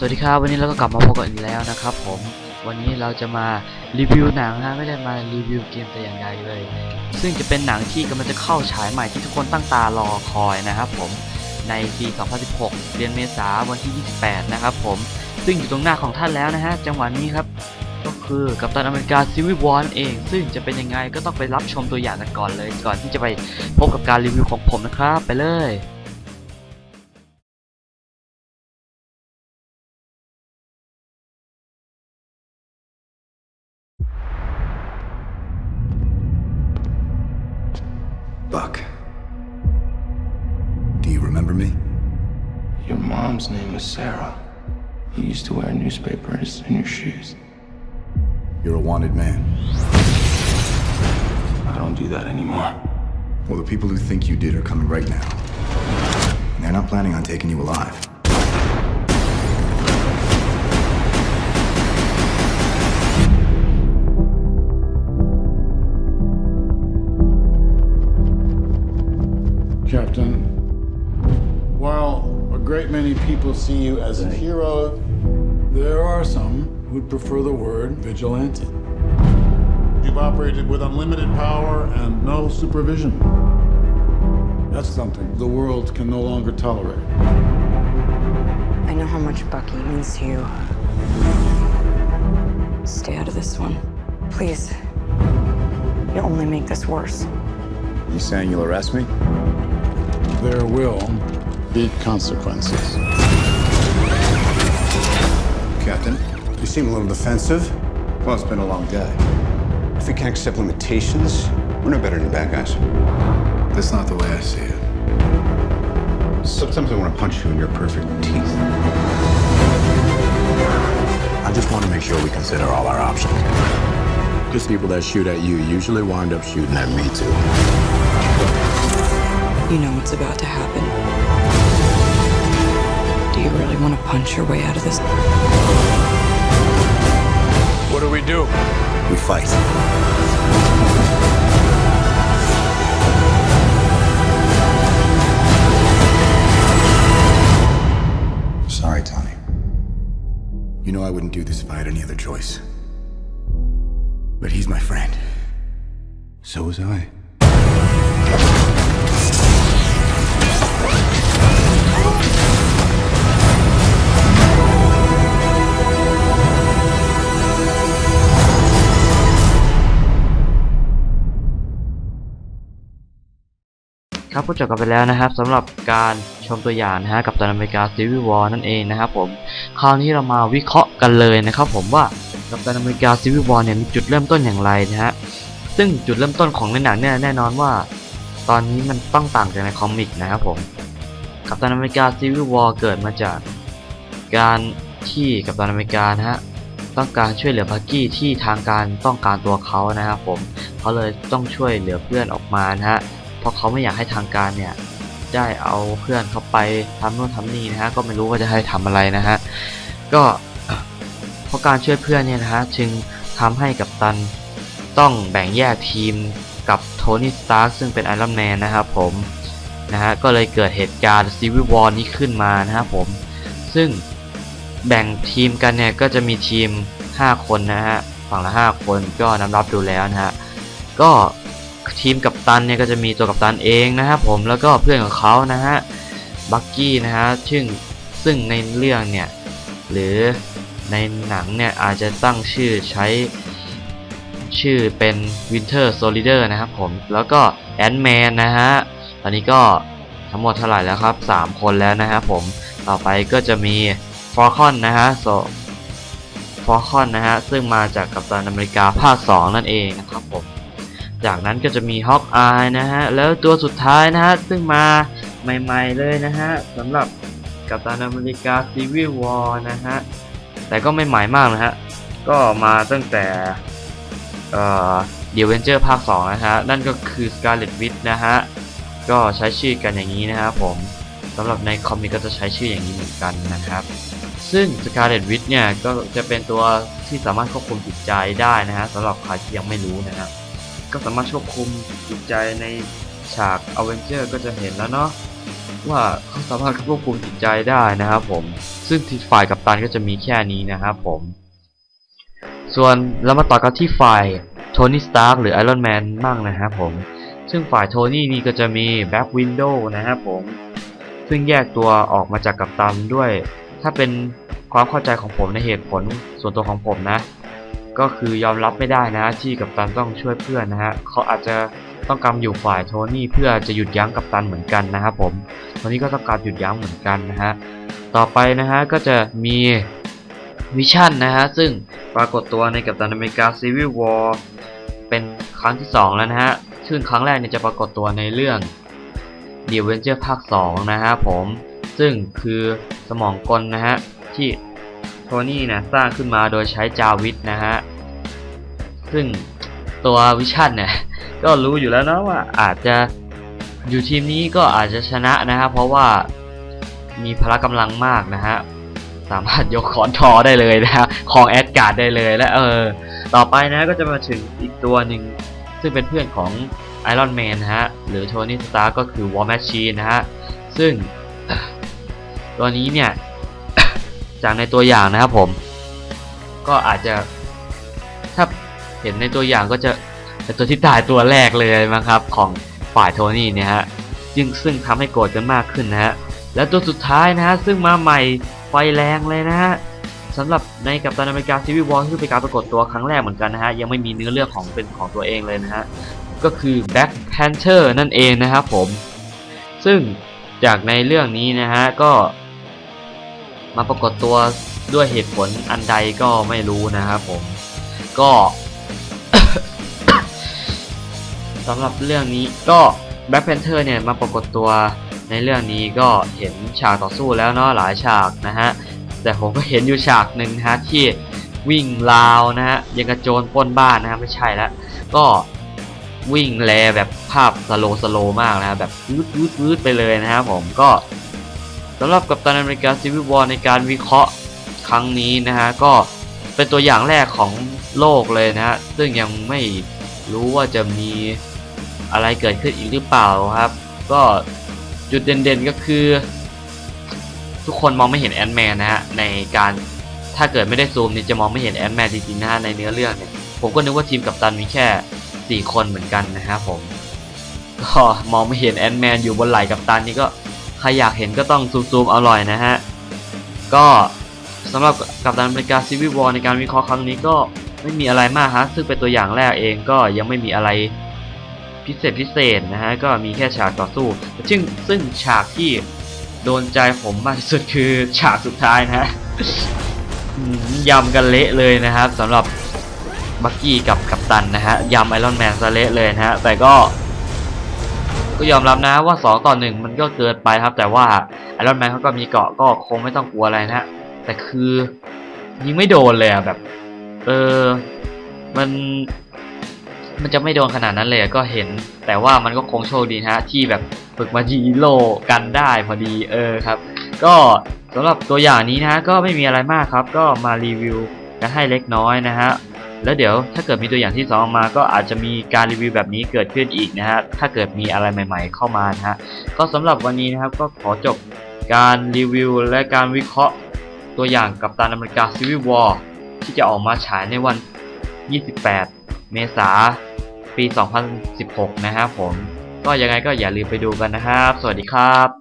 สวัสดีครับวันนี้เราก็กลับมาพบกันอีกแล้วนะครับผมวันนี้เราจะมารีวิวหนังนะไม่ได้มารีวิวเกมแต่อย่างใดเลย ซึ่งจะเป็นหนังที่กำลังจะเข้าฉายใหม่ที่ทุกคนตั้งตารอคอยนะครับผมในปี 2016 เดือนเมษาวันที่ 28 นะครับผมซึ่งอยู่ตรงหน้าของท่านแล้วนะฮะจังหวะนี้ครับก็คือกัปตันอเมริกาซีวิวอนเอง ซึ่งจะเป็นยังไงก็ต้องไปรับชมตัวอย่างกันก่อนเลย ก่อนที่จะไปพบกับการรีวิวของผมนะครับไปเลย Buck. Do you remember me? Your mom's name was Sarah. You used to wear newspapers in your shoes. You're a wanted man. I don't do that anymore. Well, the people who think you did are coming right now. And they're not planning on taking you alive. Captain, while a great many people see you as a hero, there are some who'd prefer the word vigilante. You've operated with unlimited power and no supervision. That's something the world can no longer tolerate. I know how much Bucky means to you. Stay out of this one. Please. You'll only make this worse. You saying you'll arrest me? There will be consequences. Captain, You seem a little defensive. well, it's been a long day. If we can't accept limitations, we're no better than bad guys. That's not the way I see it. Sometimes I want to punch you in your perfect teeth. I just want to make sure we consider all our options. Because people that shoot at you usually wind up shooting at me too. You know what's about to happen. Do you really want to punch your way out of this? What do we do? We fight. Sorry, Tony. You know I wouldn't do this if I had any other choice. But he's my friend. So was I. ครับก็จบกันไปแล้วนะครับสำหรับการชมตัวอย่างนะฮะกับตันอเมริกาซีวิวอร์นั่นเองนะครับผมคราวนี้เรามาวิเคราะห์กันเลยนะครับ ผมว่ากับตันอเมริกาซีวิวอร์เนี่ยมีจุดเริ่มต้นอย่างไรนะฮะซึ่งจุดเริ่มต้นของในหนังเนี่ยแน่นอนว่า ตอนนี้มันต้องต่างจากในคอมิกนะครับผมกัปตันอเมริกาซีวิวอร์เกิดมาจากการที่กัปตันอเมริกานะฮะต้องการช่วยเหลือพักกี้ที่ทางการต้องการตัวเขานะครับผมเขาเลยต้องช่วยเหลือเพื่อนออกมานะฮะ ราะเขาไม่อยากให้ทางการเนี่ยได้เอาเพื่อนเขาไปทำโน่นทำนี่นะฮะก็ไม่รู้ว่าจะให้ทำอะไรนะฮะก็เพราะการช่วยเพื่อนเนี่ยนะฮะจึงทำให้กัปตันต้องแบ่งแยกทีมกับโทนี่สตาร์ซึ่งเป็นไอรอนแมนนะครับผมนะฮะก็เลยเกิดเหตุการณ์ซีวิวอร์นี้ขึ้นมานะครับผมซึ่งแบ่งทีมกันเนี่ยก็จะมีทีม 5 คนนะฮะฝั่งละ 5 คนก็นำรับดูแล้วนะฮะก็ ทีมกัปตันเนี่ยก็จะมีตัวกัปตันเองนะครับผมแล้วก็เพื่อนของเขานะฮะบักกี้นะฮะซึ่งซึ่งในเรื่องเนี่ยหรือในหนังเนี่ยอาจจะตั้งชื่อใช้ชื่อเป็น Winter Soldier นะครับผมแล้วก็แอนด์แมนนะฮะตอนนี้ก็ทั้งหมดเท่าไหร่แล้วครับ 3 คนแล้วนะครับผมต่อไปก็จะมีฟอร์คอนนะฮะโซฟอร์คอนนะฮะซึ่งมาจากกัปตันอเมริกาภาค 2 นั่นเองนะครับผม จากนั้นก็จะมีฮอกอายนะฮะ แล้วตัวสุดท้ายนะฮะ ซึ่งมาใหม่ๆเลยนะฮะสำหรับกัปตันอเมริกาซีวิววอร์นะฮะ แต่ก็ไม่ใหม่มากนะฮะ ก็มาตั้งแต่เอ่อเดียเวนเจอร์ภาค 2 นะฮะ นั่นก็คือ Scarlet w i t h นะฮะ ก็ใช้ชื่อกันอย่างนี้นะครับผมสำหรับในคอมิกก็จะใช้ชื่ออย่างนี้เหมือนกันนะครับ ซึ่ง Scarlet w i t h เนี่ย ก็จะเป็นตัวที่สามารถควบคุมจิตใจได้นะฮะสำหรับใครที่ยังไม่รู้นะครับ ก็สามารถควบคุมจิตใจในฉากอเวนเจอร์ก็จะเห็นแล้วเนาะว่าเขาสามารถควบคุมจิตใจได้นะครับผม ซึ่งที่ฝ่ายกัปตันก็จะมีแค่นี้นะครับผม ส่วนเรามาต่อกันที่ฝ่ายโทนี่สตาร์กหรือไอรอนแมนบ้างนะครับผม ซึ่งฝ่ายโทนี่นี่ก็จะมีแบ็กวินโดว์นะครับผม ซึ่งแยกตัวออกมาจากกัปตันด้วย ถ้าเป็นความเข้าใจของผมในเหตุผลส่วนตัวของผมนะ ก็คือยอมรับไม่ได้นะที่กัปตันต้องช่วยเพื่อนนะฮะเขาอาจจะต้องการอยู่ฝ่ายโทนี่เพื่อจะหยุดยั้งกัปตันเหมือนกันนะครับผมโทนี่ก็ต้องการหยุดยั้งเหมือนกันนะฮะต่อไปนะฮะก็จะมีวิชั่นนะฮะซึ่งปรากฏตัวในกัปตันอเมริกาซีวิ l วอร์เป็นครั้งที่ 2 แล้วนะฮะซึ่งครั้งแรกเนี่ยจะปรากฏตัวในเรื่อง The Avenger ภาค 2 นะฮะผม ซึ่งคือสมองกลนะฮะที่ โทนี่นะสร้างขึ้นมาโดยใช้จาวิทนะฮะ ซึ่งตัววิชั่นเนี่ยก็รู้อยู่แล้วนะว่าอาจจะอยู่ทีมนี้ก็อาจจะชนะนะฮะเพราะว่ามีพละกำลังมากนะฮะสามารถยกคอนทอได้เลยนะฮะของแอดการ์ดได้เลยและเออ ต่อไปนะก็จะมาถึงอีกตัวหนึ่งซึ่งเป็นเพื่อนของไอรอนแมนนะฮะ หรือโทนี่สตาร์ก็คือวอ r แมชชีนนะฮะ ซึ่งตัวนี้เนี่ย จากในตัวอย่างนะครับผม ก็อาจจะถ้าเห็นในตัวอย่างก็จะเป็นตัวที่ตายตัวแรกเลยมั้งครับของฝ่ายโทนี่เนี่ยฮะซึ่งซึ่งทำให้โกรธกันมากขึ้นนะฮะและตัวสุดท้ายนะฮะซึ่งมาใหม่ไฟแรงเลยนะฮะสำหรับในกัปตันอเมริกาซีวิวอลที่เป็นการปรากฏตัวครั้งแรกเหมือนกันนะฮะยังไม่มีเนื้อเรื่องของเป็นของตัวเองเลยนะฮะก็คือ Black Panther นั่นเองนะครับผม ซึ่งจากในเรื่องนี้นะฮะก็ มาปรากฏตัวด้วยเหตุผลอันใดก็ไม่รู้นะครับผม ก็สำหรับเรื่องนี้ก็ Black Panther เนี่ยมาปรากฏตัวในเรื่องนี้ก็เห็นฉากต่อสู้แล้วเนาะหลายฉากนะฮะ แต่ผมก็เห็นอยู่ฉากหนึ่งนะฮะที่วิ่งราวนะฮะยังกระโจนป้นบ้านนะฮะไม่ใช่ละก็วิ่งแลแบบภาพสโลสโลมากนะฮะแบบวืดวืดวืดไปเลยนะครับผมก็ สำหรับกัปตันอเมริกาซีวิวอในการวิเคราะห์ครั้งนี้นะฮะก็เป็นตัวอย่างแรกของโลกเลยนะฮะซึ่งยังไม่รู้ว่าจะมีอะไรเกิดขึ้นอีกหรือเปล่าครับ ก็จุดเด่นๆก็คือ ทุกคนมองไม่เห็นแอนแมนนะฮะในการถ้าเกิดไม่ได้ซูมนี่จะมองไม่เห็นแอนแมนจริงๆนะฮะในเนื้อเรื่องเนี่ยผมก็นึกว่าทีมกัปตันมีแค่ 4 คนเหมือนกันนะครับผมก็มองไม่เห็นแอนแมนอยู่บนไหล่กัปตันนี่ก็ ใครอยากเห็นก็ต้องซูมๆอาหน่อยนะฮะ ก็สำหรับกัปตันอเมริกาซีวิวอลในการวิเคราะห์ครั้งนี้ก็ไม่มีอะไรมากฮะ ซึ่งเป็นตัวอย่างแรกเองก็ยังไม่มีอะไรพิเศษพิเศษนะฮะ ก็มีแค่ฉากต่อสู้ ซึ่งซึ่งฉากที่โดนใจผมมากที่สุดคือฉากสุดท้ายนะฮะยำกันเละเลยนะครับสำหรับบักกี้กับกัปตันนะฮะยำไอรอนแมนซะเละเลยนะฮะ แต่ก็ ก็ยอมรับนะว่า 2 ต่อ 1 มันก็เกินไปครับ แต่ว่าไอรอนแมนเขาก็มีเกาะก็คงไม่ต้องกลัวอะไรนะแต่คือยิงไม่โดนเลยแบบ เออ มัน มันจะไม่โดนขนาดนั้นเลยก็เห็น แต่ว่ามันก็คงโชคดีนะฮะ ที่แบบฝึกมาจีโลกันได้พอดีเออครับ ก็สำหรับตัวอย่างนี้นะก็ไม่มีอะไรมากครับ ก็มารีวิวกันให้เล็กน้อยนะฮะ แล้วเดี๋ยวถ้าเกิดมีตัวอย่างที่สองอกมา ก็อาจจะมีการรีวิวแบบนี้เกิดขึ้นอีกนะฮะถ้าเกิดมีอะไรใหม่ ๆ เข้ามานะฮะก็สำหรับวันนี้นะครับก็ขอจบการรีวิวและการวิเคราะห์ตัวอย่างกับตานอเมริกาซีวิววอร์ที่จะออกมาฉายในวัน 28 เมษายนปี 2016 นะครับผม ก็ยังไงก็อย่าลืมไปดูกันนะครับ สวัสดีครับ